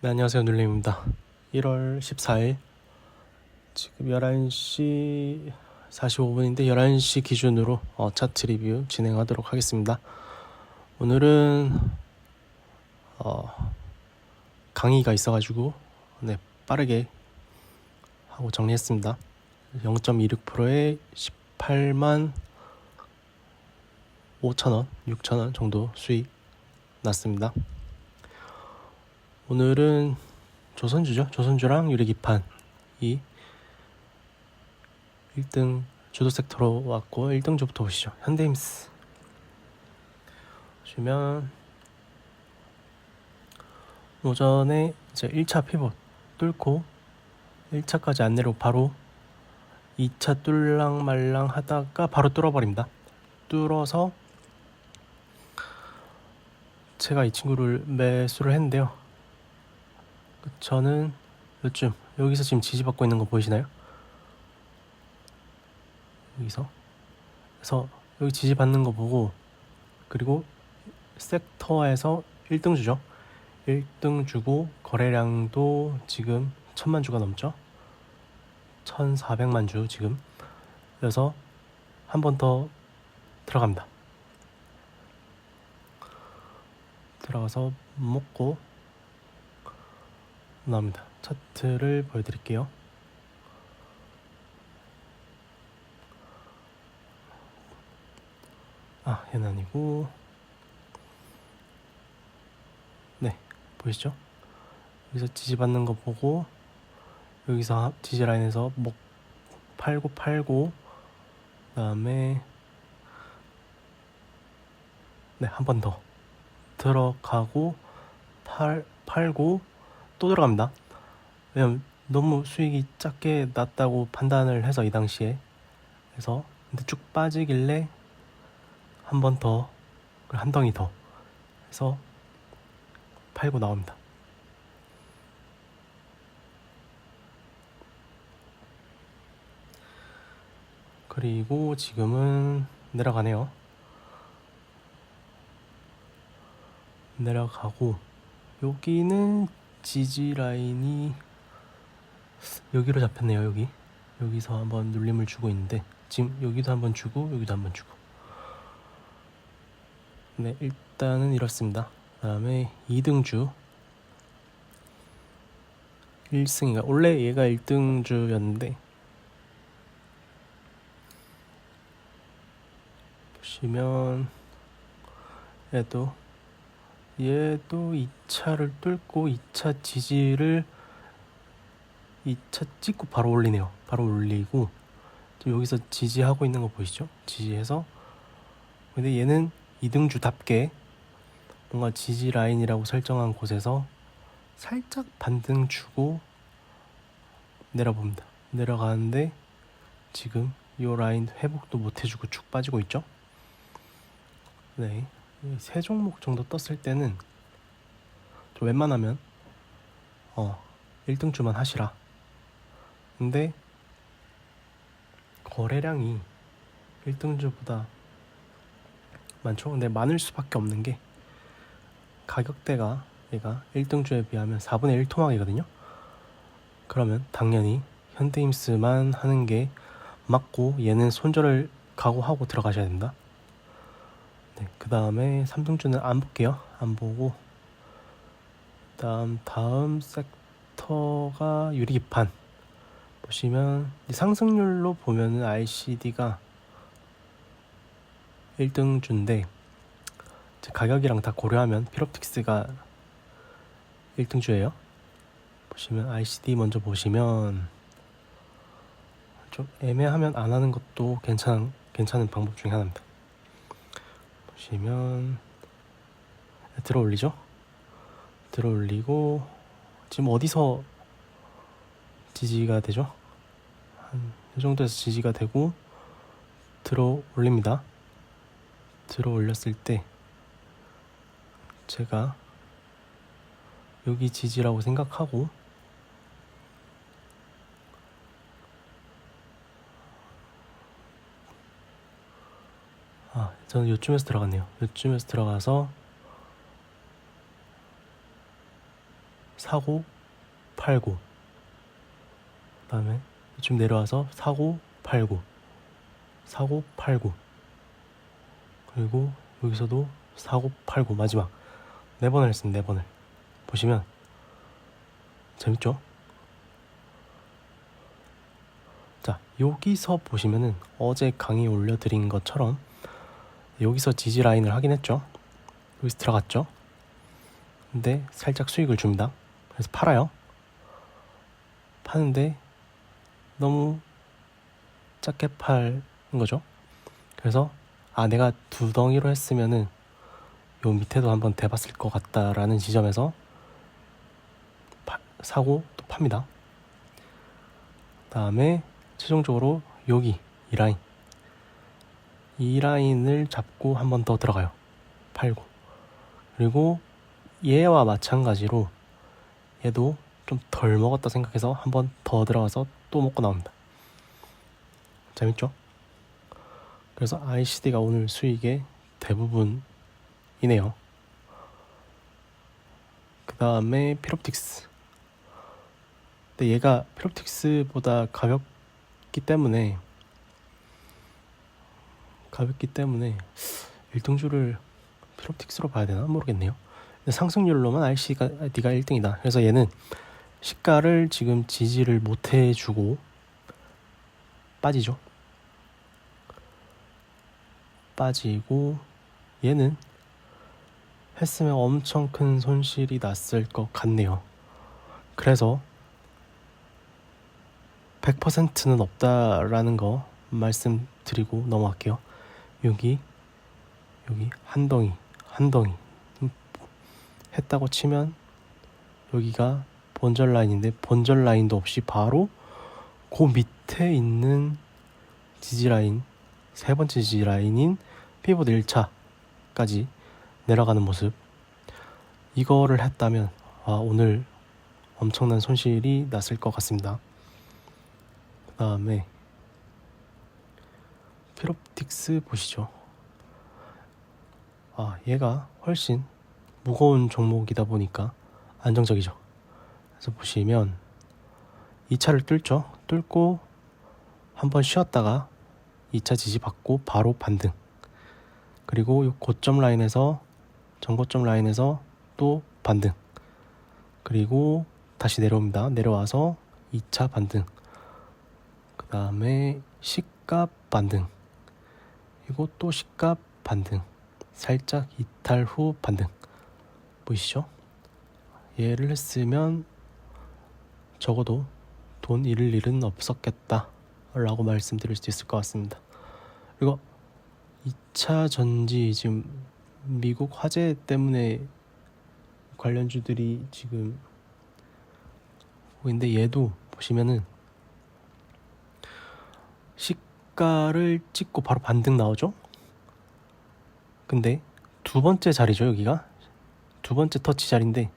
네, 안녕하세요. 눌림입니다. 1월 14일 지금 11시 45분인데 11시 기준으로 어, 차트 리뷰 진행하도록 하겠습니다. 오늘은 어, 강의가 있어가지고 네, 빠르게 하고 정리했습니다. 0.26%에 18만 5천원, 6천원 정도 수익 났습니다. 오늘은 조선주죠. 조선주랑 유리기판이 1등 주도 섹터로 왔고 1등 주부터 보시죠. 현대임스 보시면 오전에 이제 1차 피봇 뚫고 1차까지 안 내려고 바로 2차 뚫랑 말랑 하다가 바로 뚫어버립니다. 뚫어서 제가 이 친구를 매수를 했는데요. 저는 요즘 여기서 지금 지지받고 있는 거 보이시나요? 여기서? 그래서 여기 지지받는 거 보고 그리고 섹터에서 1등 주죠. 1등 주고 거래량도 지금 천만 주가 넘죠? 1400만 주 지금. 그래서 한 번 더 들어갑니다. 들어가서 먹고 나옵니다. 차트를 보여드릴게요. 아, 아니고 네, 보이시죠? 여기서 지지받는 거 보고 여기서 지지 라인에서 목 팔고 팔고 그 다음에 네, 한 번 더 들어가고 팔 팔고 또 들어갑니다. 왜냐면 너무 수익이 작게 났다고 판단을 해서 이 당시에 그래서 근데 쭉 빠지길래 한 번 더, 한 덩이 더 해서 팔고 나옵니다. 그리고 지금은 내려가네요. 내려가고 여기는 지지 라인이 여기로 잡혔네요 여기. 여기서 한번 눌림을 주고 있는데 지금 여기도 한번 주고 여기도 한번 주고. 네 일단은 이렇습니다. 그 다음에 2등주. 1승이가? 원래 얘가 1등주였는데 보시면 얘도 얘도 2차를 뚫고 2차 지지를 2차 찍고 바로 올리네요. 바로 올리고 여기서 지지하고 있는 거 보이시죠? 지지해서 근데 얘는 2등주답게 뭔가 지지 라인이라고 설정한 곳에서 살짝 반등 주고 내려봅니다. 내려가는데 지금 이 라인 회복도 못 해주고 쭉 빠지고 있죠? 네. 세 종목 정도 떴을 때는 좀 웬만하면 어 1등 주만 하시라. 근데 거래량이 1등 주보다 많죠. 근데 많을 수밖에 없는 게 가격대가 얘가 1등 주에 비하면 4분의 1 토막이거든요. 그러면 당연히 현대임스만 하는 게 맞고 얘는 손절을 각오하고 들어가셔야 된다. 네, 그 다음에 삼성주는 안 볼게요. 안 보고 다음 다음 섹터가 유리기판 보시면 상승률로 보면은 ICD가 1등 주인데 가격이랑 다 고려하면 피롭틱스가 1등 주예요. 보시면 ICD 먼저 보시면 좀 애매하면 안 하는 것도 괜찮은 괜찮은 방법 중에 하나입니다. 보시면 들어 올리죠. 들어 올리고 지금 어디서 지지가 되죠? 한 이 정도에서 지지가 되고 들어 올립니다. 들어 올렸을 때 제가 여기 지지라고 생각하고 아, 저는 요쯤에서 들어갔네요. 요쯤에서 들어가서 사고 팔고 그다음에 좀 내려와서 사고 팔고 사고 팔고 그리고 여기서도 사고 팔고 마지막 네 번을 했습니다 네 번을 보시면 재밌죠? 자 여기서 보시면은 어제 강의 올려드린 것처럼 여기서 지지 라인을 하긴 했죠? 여기서 들어갔죠? 근데 살짝 수익을 줍니다. 그래서 팔아요. 파는데 너무 작게 파는 거죠? 그래서 아 내가 두 덩이로 했으면은 요 밑에도 한번 대봤을 것 같다라는 지점에서 파- 사고 또 팝니다. 다음에 최종적으로 여기 이 라인 이 라인을 잡고 한 번 더 들어가요. 팔고. 그리고 얘와 마찬가지로 얘도 좀 덜 먹었다 생각해서 한 번 더 들어가서 또 먹고 나옵니다. 재밌죠? 그래서 ICD가 오늘 수익의 대부분이네요. 그 다음에 피롭틱스 근데 얘가 피롭틱스보다 가볍기 때문에 가볍기 때문에 일등주를 피롭틱스로 봐야 되나 모르겠네요. 상승률로만 RC가 D가 1등이다. 그래서 얘는 시가를 지금 지지를 못 해주고 빠지죠. 빠지고 얘는 했으면 엄청 큰 손실이 났을 것 같네요. 그래서 100%는 없다라는 거 말씀드리고 넘어갈게요. 여기 여기 한 덩이 한 덩이 음, 했다고 치면 여기가 본절 라인인데 본절 라인도 없이 바로 그 밑에 있는 지지 라인 세 번째 지지 라인인 피보드 1차까지 내려가는 모습 이거를 했다면 아, 오늘 엄청난 손실이 났을 것 같습니다. 그 다음에 피롭틱스 보시죠. 아, 얘가 훨씬 무거운 종목이다 보니까 안정적이죠. 그래서 보시면 2차를 뚫죠. 뚫고 한번 쉬었다가 2차 지지 받고 바로 반등. 그리고 이 고점 라인에서 전고점 라인에서 또 반등. 그리고 다시 내려옵니다. 내려와서 2차 반등. 그 다음에 시가 반등. 이거 또 시가 반등. 살짝 이탈 후 반등. 보이시죠? 얘를 했으면 적어도 돈 잃을 일은 없었겠다. 라고 말씀드릴 수 있을 것 같습니다. 그리고 2차 전지 지금 미국 화재 때문에 관련주들이 지금 보이는데 얘도 보시면은 시가를 찍고 바로 반등 나오죠? 근데 두 번째 자리죠 여기가 두 번째 터치 자리인데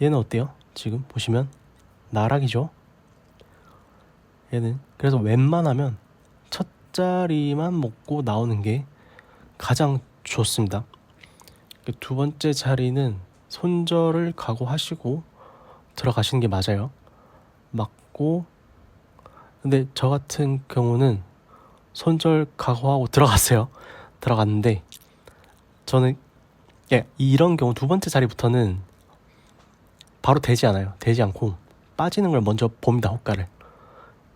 얘는 어때요? 지금 보시면 나락이죠. 얘는 그래서 웬만하면 첫 자리만 먹고 나오는 게 가장 좋습니다. 그두 번째 자리는 손절을 각오하시고 들어가시는 게 맞아요. 맞고 근데 저 같은 경우는 손절 각오하고 들어갔어요. 들어갔는데 저는 예, 이런 경우 두 번째 자리부터는 바로 되지 않아요. 되지 않고 빠지는 걸 먼저 봅니다. 호가를.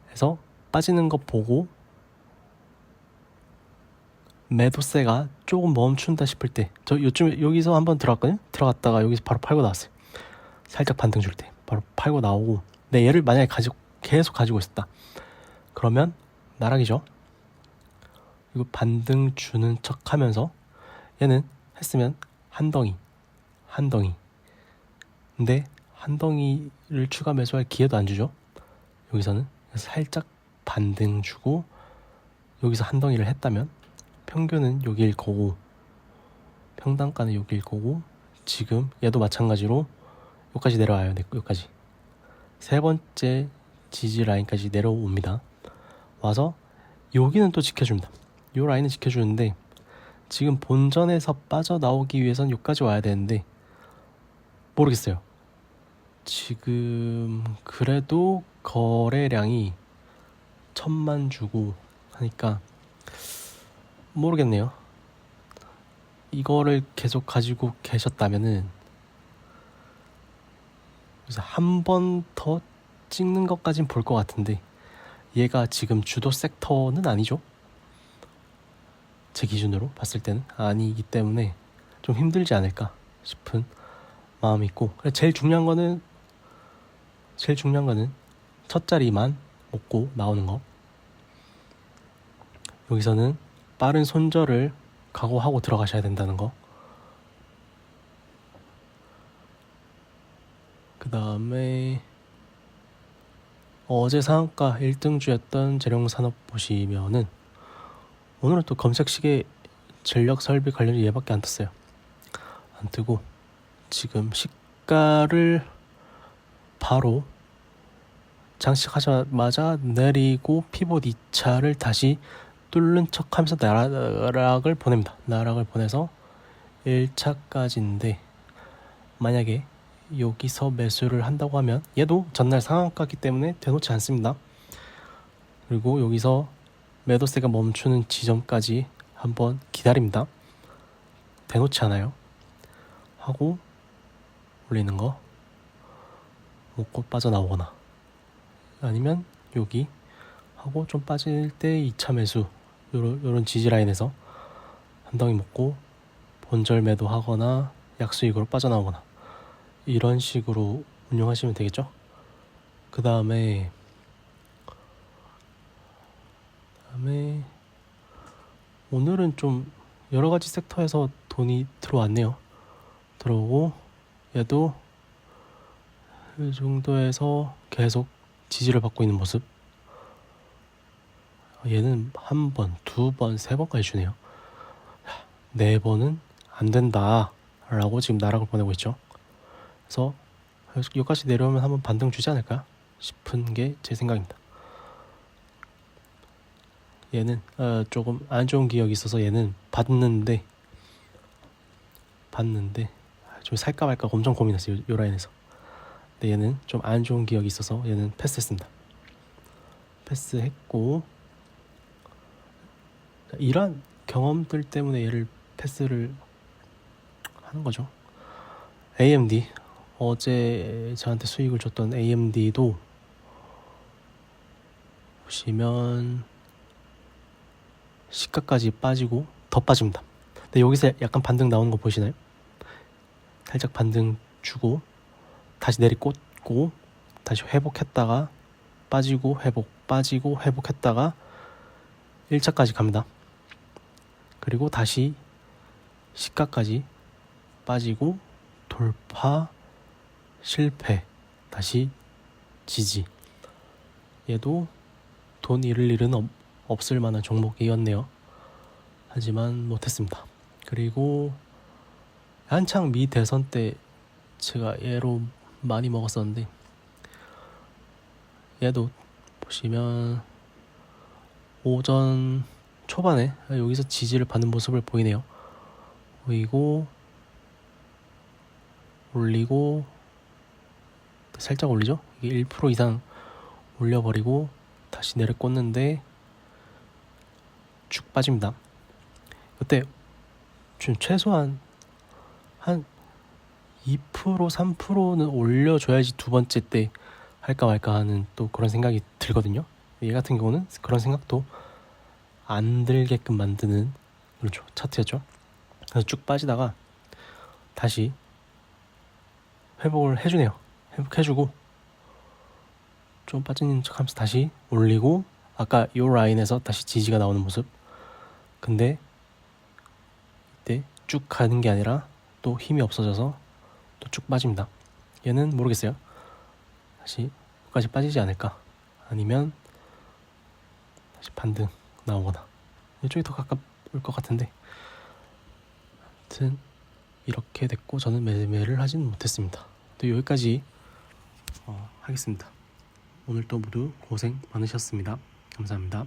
그래서 빠지는 거 보고 매도세가 조금 멈춘다 싶을 때 저 요즘 여기서 한번 들어갔거든요. 들어갔다가 여기서 바로 팔고 나왔어요. 살짝 반등 줄 때 바로 팔고 나오고 내 얘를 만약에 가지고 계속 가지고 있었다. 그러면 나락이죠. 이거 반등 주는 척 하면서 얘는 했으면 한 덩이 한 덩이. 근데 한 덩이를 추가 매수할 기회도 안 주죠. 여기서는 살짝 반등 주고 여기서 한 덩이를 했다면 평균은 여기일 거고 평단가는 여기일 거고 지금 얘도 마찬가지로 여기까지 내려와요. 네, 여기까지. 세 번째 지지 라인까지 내려옵니다. 와서 여기는 또 지켜줍니다 요 라인은 지켜주는데 지금 본전에서 빠져나오기 위해선 여기까지 와야 되는데 모르겠어요 지금 그래도 거래량이 천만 주고 하니까 모르겠네요. 이거를 계속 가지고 계셨다면은 그래서 한 번 더 찍는 것까진 볼 것 같은데 얘가 지금 주도 섹터는 아니죠. 제 기준으로 봤을 때는 아니기 때문에 좀 힘들지 않을까 싶은 마음이 있고 제일 중요한 거는 제일 중요한 거는 첫 자리만 먹고 나오는 거 여기서는 빠른 손절을 각오하고 들어가셔야 된다는 거. 그 다음에 어제 상한가 1등주였던 재룡산업 보시면은 오늘은 또 검색시계 전력 설비 관련이 얘밖에 안 떴어요. 안 뜨고 지금 시가를 바로 장식하자마자 내리고 피봇 2차를 다시 뚫는 척 하면서 나락을 보냅니다. 나락을 보내서 1차까지인데 만약에 여기서 매수를 한다고 하면 얘도 전날 상한가기 때문에 되놓지 않습니다. 그리고 여기서 매도세가 멈추는 지점까지 한번 기다립니다. 대놓지 않아요. 하고 올리는 거 먹고 빠져나오거나 아니면 여기 하고 좀 빠질 때 2차 매수 요런, 요런 지지 라인에서 한 덩이 먹고 본절 매도하거나 약수익으로 빠져나오거나 이런 식으로 운영하시면 되겠죠. 그 다음에 다음에 오늘은 좀 여러 가지 섹터에서 돈이 들어왔네요. 들어오고 얘도 이 정도에서 계속 지지를 받고 있는 모습. 얘는 한 번, 두 번, 세 번까지 주네요. 네 번은 안 된다 라고 지금 나락을 보내고 있죠. 그래서 여기까지 내려오면 한번 반등 주지 않을까 싶은 게 제 생각입니다. 얘는 어, 조금 안 좋은 기억이 있어서 얘는 봤는데 봤는데 좀 살까 말까 엄청 고민했어요. 요, 요 라인에서. 근데 얘는 좀 안 좋은 기억이 있어서 얘는 패스했습니다. 패스했고 이런 경험들 때문에 얘를 패스를 하는 거죠. AMD 어제 저한테 수익을 줬던 AMD도 보시면 시가까지 빠지고 더 빠집니다. 근데 여기서 약간 반등 나오는 거 보시나요? 살짝 반등 주고 다시 내리 꽂고 다시 회복했다가 빠지고 회복 빠지고 회복했다가 1차까지 갑니다. 그리고 다시 시가까지 빠지고 돌파 실패 다시 지지 얘도 돈 잃을 일은 없, 없을 만한 종목이었네요 하지만 못했습니다 그리고 한창 미 대선 때 제가 얘로 많이 먹었었는데 얘도 보시면 오전 초반에 여기서 지지를 받는 모습을 보이네요. 보이고 올리고 살짝 올리죠. 이게 1% 이상 올려버리고 다시 내려 꽂는데 쭉 빠집니다. 그때 좀 최소한 한 2% 3%는 올려줘야지 두 번째 때 할까 말까 하는 또 그런 생각이 들거든요. 얘 같은 경우는 그런 생각도 안 들게끔 만드는 그렇죠 차트였죠. 그래서 쭉 빠지다가 다시 회복을 해주네요. 회복해주고 좀 빠지는 척하면서 다시 올리고 아까 요 라인에서 다시 지지가 나오는 모습. 근데 이때 쭉 가는 게 아니라 또 힘이 없어져서 또 쭉 빠집니다. 얘는 모르겠어요. 다시 여기까지 빠지지 않을까? 아니면 다시 반등 나오거나 이쪽이 더 가까울 것 같은데 아무튼 이렇게 됐고 저는 매매를 하지는 못했습니다. 또 여기까지 어, 하겠습니다. 오늘 또 모두 고생 많으셨습니다. 감사합니다.